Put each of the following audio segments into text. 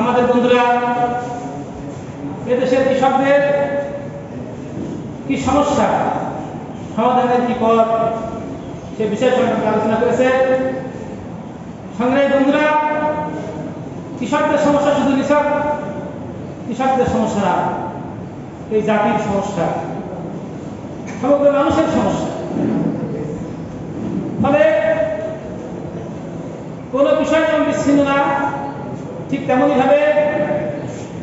আমাদের বন্ধুরা, এদেশের কৃষকদের কি সমস্যা? সমাধানের কি পথ? সে বিষয় সম্পর্কে আলোচনা করেছে। সংগ্রামী বন্ধুরা, কৃষকদের সমস্যা শুধু কৃষক, কৃষকদের সমস্যা এই জাতির সমস্যা। সমগ্র মানুষের সমস্যা ফলে কোনো বিচ্ছিন্ন না, ঠিক তেমনই ভাবে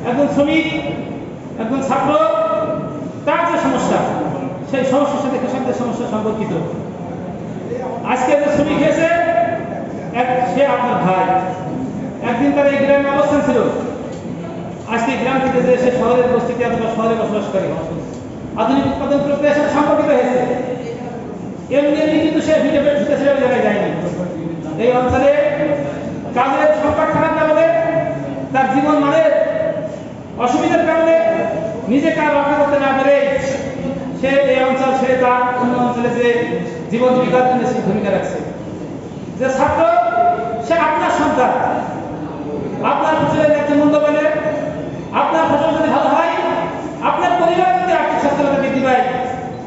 একজন শ্রমিক, একজন ছাত্র, তার যে সমস্যা, সেই সমস্যার সাথে কৃষকদের সমস্যা সম্পর্কিত। আজকে যে শ্রমিক হয়েছে সে আপনার ভাই। একদিন তার এই গ্রামে অবস্থান ছিল। আজকে গ্রাম থেকে যে সে শহরের উপস্থিতি অথবা শহরে বসবাস করে। আধুনিক উৎপাদন প্রক্রিয়ার সাথে সম্পর্কিত হয়েছে। এমনি এমনি কিন্তু সে ঢুকে জায়গায় যায়নি। এই অঞ্চলে কাজের সংকট থাকার কারণে তার জীবন মানের অসুবিধার কারণে নিজে কাজ রক্ষা করতে না পেরে সে এই অঞ্চল ছেড়ে তার অন্য অঞ্চলে যে জীবন জীবিকার জন্য সে ভূমিকা রাখছে। যে ছাত্র, সে আপনার সন্তান। আপনার ফসলের একটি মূল্য পেলে আপনার ফসল যদি ভালো হয়, আপনার পরিবার যদি আর্থিক সচ্ছলতা বৃদ্ধি পায়,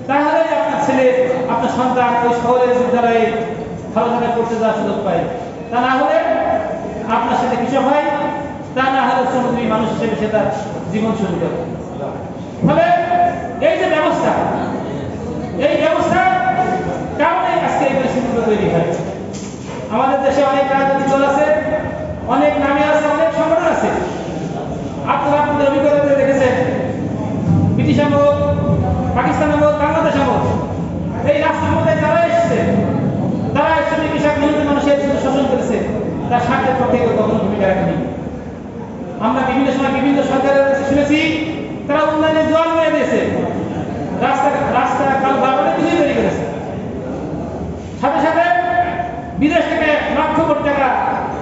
তাহলে আপনার ছেলে, আপনার সন্তান ওই শহরের বিদ্যালয়ে ভালো পড়তে যাওয়ার সুযোগ পায়। তা না হলে আপনার সাথে কৃষক হয়, তা না হলে শ্রমজীবী মানুষ হিসেবে সে তার জীবন শুরু করে ফলে এই যে ব্যবস্থা এই ব্যবস্থা কারণে আজকে এই পরিস্থিতিগুলো তৈরি হয় আমাদের দেশে অনেক রাজনৈতিক দল আছে অনেক নামে আছে অনেক সংগঠন আছে আপনারা আপনাদের অভিজ্ঞতা দেখেছেন ব্রিটিশ আমল পাকিস্তান আমল বাংলাদেশ আমল এই রাষ্ট্র ক্ষমতায় যারা এসেছে তারা শ্রমিক কৃষক নিহত মানুষের শুধু শোষণ করেছে তার স্বার্থের পক্ষে কেউ কখনো ভূমিকা রাখেনি। আমরা বিভিন্ন সময় বিভিন্ন সরকারের কাছে শুনেছি, তারা উন্নয়নের জোয়ার মেরে দিয়েছে। রাস্তা রাস্তা কাল তৈরি করেছে। সাথে সাথে বিদেশ থেকে লক্ষ কোটি টাকা,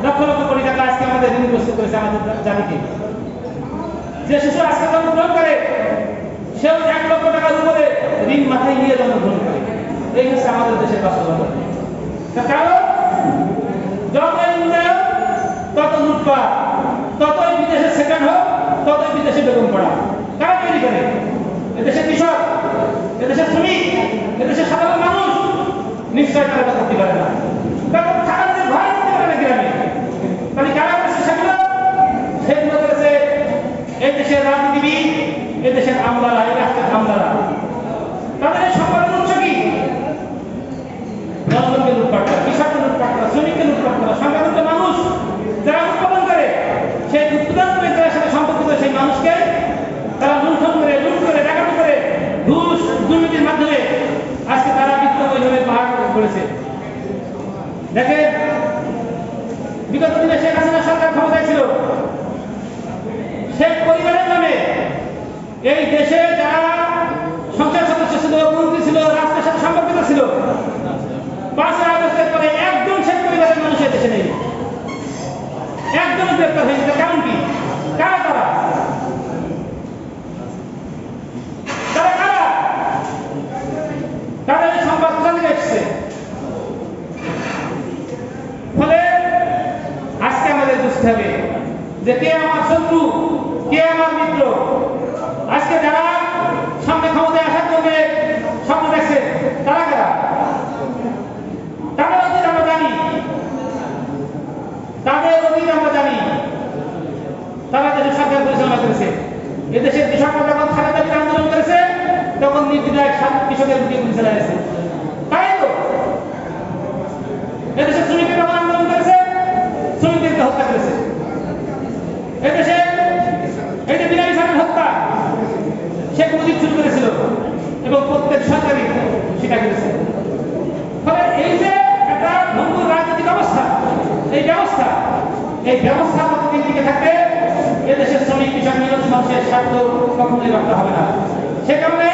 লক্ষ লক্ষ কোটি টাকা আজকে আমাদের ঋণ প্রস্তুত করেছে আমাদের জাতিকে। যে শিশু আজকে জন্মগ্রহণ করে, সেও এক লক্ষ টাকার উপরে ঋণ মাথায় নিয়ে জন্মগ্রহণ করে। এই হচ্ছে আমাদের দেশের বাস্তবতা। কারণ যতই উন্নয়ন তত লুটপাট ততই বিদেশে সেকেন্ড হোক ততই বিদেশে বেগম পড়া। কারা তৈরি করে এদেশে কৃষক এদেশের শ্রমিক এদেশের সাধারণ মানুষ নিশ্চয় তারা এটা করতে পারে না কারণ থাকার ভয় করতে পারে না গ্রামে তাহলে কারা করেছে সেগুলো সেগুলো করেছে এই দেশের রাজনীতিবিদ এই দেশের আমলারা এই রাষ্ট্রের আমলারা তাদের এই সম্পদের উৎস কি জনগণকে লুটপাট করা কৃষককে লুটপাট করা শ্রমিককে লুটপাট করা সংখ্যালঘু মানুষ যারা উৎপাদন করে সেই উৎপাদন করে যারা সম্পর্কিত সেই মানুষকে, তারা লুণ্ঠন করে লুট করে ডাকাতি করে ঘুষ, দুর্নীতির মাধ্যমে আজকে তারা বিত্ত বৈধবে পাহাড় করেছে। দেখেন, বিগত দিনে শেখ হাসিনা সরকার ক্ষমতায় ছিল। শেখ পরিবারের নামে এই দেশে যারা সংসদ সদস্য ছিল, মন্ত্রী ছিল, রাষ্ট্রের সাথে সম্পর্কিত ছিল পাঁচই আগস্টের পরে একজন শেখ পরিবারের মানুষ এই দেশে নেই। একজন গ্রেপ্তার হয়েছে তার কারণ কি কারা তারা তারা কারা তাদের এই সংবাদ কোথা থেকে এসছে ফলে আজকে আমাদের হবে যে কে আমার শত্রু, কে আমার মিত্র? আজকে যারা সামনে ক্ষমতায় আসার জন্য স্বপ্ন দেখছে, তারা কারা? তাদের অতীত আমরা জানি। তাদের অতীত আমরা জানি। তারা দেশের সরকার পরিচালনা করেছে, এদেশের কৃষকরা যখন খাতা দাবির আন্দোলন করেছে, তখন নির্দিদায় কৃষকের গুলি চালাইছে তাই তো? এদেশের এদেশে এই যে বিলাসী সাহেবের হত্যা শেখ মুজিব শুরু করেছিল এবং প্রত্যেক সরকারি সেটা করেছে। ফলে এই যে একটা ভঙ্গুর রাজনৈতিক অবস্থা, এই ব্যবস্থা এই ব্যবস্থা যতদিন টিকে থাকবে এদেশের শ্রমিক, কৃষক নিরজ মানুষের স্বার্থ কখনোই রক্ষা হবে না। সে কারণে